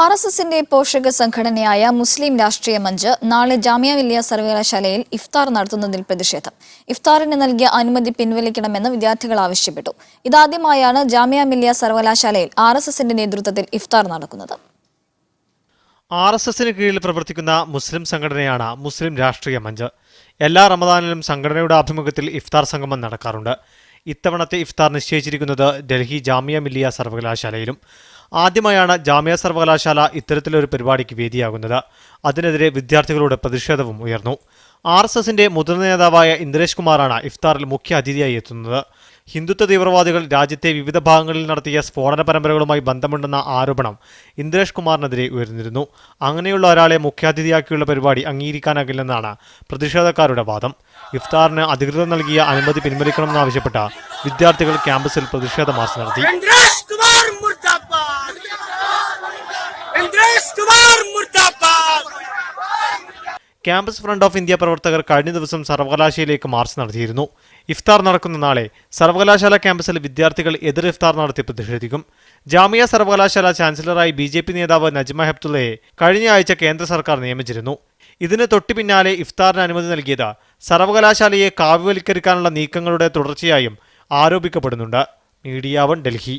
R S എസിന്റെ പോഷക സംഘടനയായ മുസ്ലിം രാഷ്ട്രീയ മഞ്ച് നാളെ ജാമ്യ മില്ലിയ സർവകലാശാലയിൽ ഇഫ്താർ നടത്തുന്നതിൽ പ്രതിഷേധം. ഇഫ്താറിന് നൽകിയ അനുമതി പിൻവലിക്കണമെന്ന് വിദ്യാർത്ഥികൾ ആവശ്യപ്പെട്ടു. ഇതാദ്യമായാണ് ജാമ്യ മില്ലിയ സർവകലാശാലയിൽ ആർ എസ് എസിന്റെ നേതൃത്വത്തിൽ ഇഫ്താർ നടക്കുന്നത്. ആർ എസ് എസിന് കീഴിൽ പ്രവർത്തിക്കുന്ന മുസ്ലിം സംഘടനയാണ് മുസ്ലിം രാഷ്ട്രീയ മഞ്ച്. എല്ലാ റമദാനിലും സംഘടനയുടെ ആഭിമുഖ്യത്തിൽ ഇഫ്താർ സംഗമം നടക്കാറുണ്ട്. ഇത്തവണത്തെ ഇഫ്താർ നിശ്ചയിച്ചിരിക്കുന്നത് ഡൽഹി ജാമിയ മില്ലിയ സർവകലാശാലയിലും ആദ്യമായാണ് ജാമ്യ സർവകലാശാല ഇത്തരത്തിലൊരു പരിപാടിക്ക് വേദിയാകുന്നത്. അതിനെതിരെ വിദ്യാർത്ഥികളുടെ പ്രതിഷേധവും ഉയർന്നു. ആർ എസ് എസിന്റെ മുതിർന്ന നേതാവായ ഇന്ദ്രേഷ് കുമാറാണ് ഇഫ്താറിൽ മുഖ്യ അതിഥിയായി എത്തുന്നത്. ഹിന്ദുത്വ തീവ്രവാദികൾ രാജ്യത്തെ വിവിധ ഭാഗങ്ങളിൽ നടത്തിയ സ്ഫോടന പരമ്പരകളുമായി ബന്ധമുണ്ടെന്ന ആരോപണം ഇന്ദ്രേഷ് കുമാറിനെതിരെ ഉയർന്നിരുന്നു. അങ്ങനെയുള്ള ഒരാളെ മുഖ്യാതിഥിയാക്കിയുള്ള പരിപാടി അംഗീകരിക്കാനാകില്ലെന്നാണ് പ്രതിഷേധക്കാരുടെ വാദം. ഇഫ്താറിന് അധികൃതർ നൽകിയ അനുമതി പിൻവലിക്കണമെന്നാവശ്യപ്പെട്ട വിദ്യാർത്ഥികൾ ക്യാമ്പസിൽ പ്രതിഷേധ മാർച്ച് നടത്തി. ക്യാമ്പസ് ഫ്രണ്ട് ഓഫ് ഇന്ത്യ പ്രവർത്തകർ കഴിഞ്ഞ ദിവസം സർവകലാശാലയിലേക്ക് മാർച്ച് നടത്തിയിരുന്നു. ഇഫ്താർ നടക്കുന്ന നാളെ സർവകലാശാല ക്യാമ്പസിൽ വിദ്യാർത്ഥികൾ എതിർ ഇഫ്താർ നടത്തി പ്രതിഷേധിക്കും. ജാമിയ സർവകലാശാല ചാൻസലറായി ബി ജെ പി നേതാവ് നജ്മ ഹെപ്തുള്ളയെ കഴിഞ്ഞ ആഴ്ച കേന്ദ്ര സർക്കാർ നിയമിച്ചിരുന്നു. ഇതിന് തൊട്ടു പിന്നാലെ ഇഫ്താറിന് അനുമതി നൽകിയത് സർവകലാശാലയെ കാവ്യവൽക്കരിക്കാനുള്ള നീക്കങ്ങളുടെ തുടർച്ചയായും ആരോപിക്കപ്പെടുന്നുണ്ട്. Media one Delhi.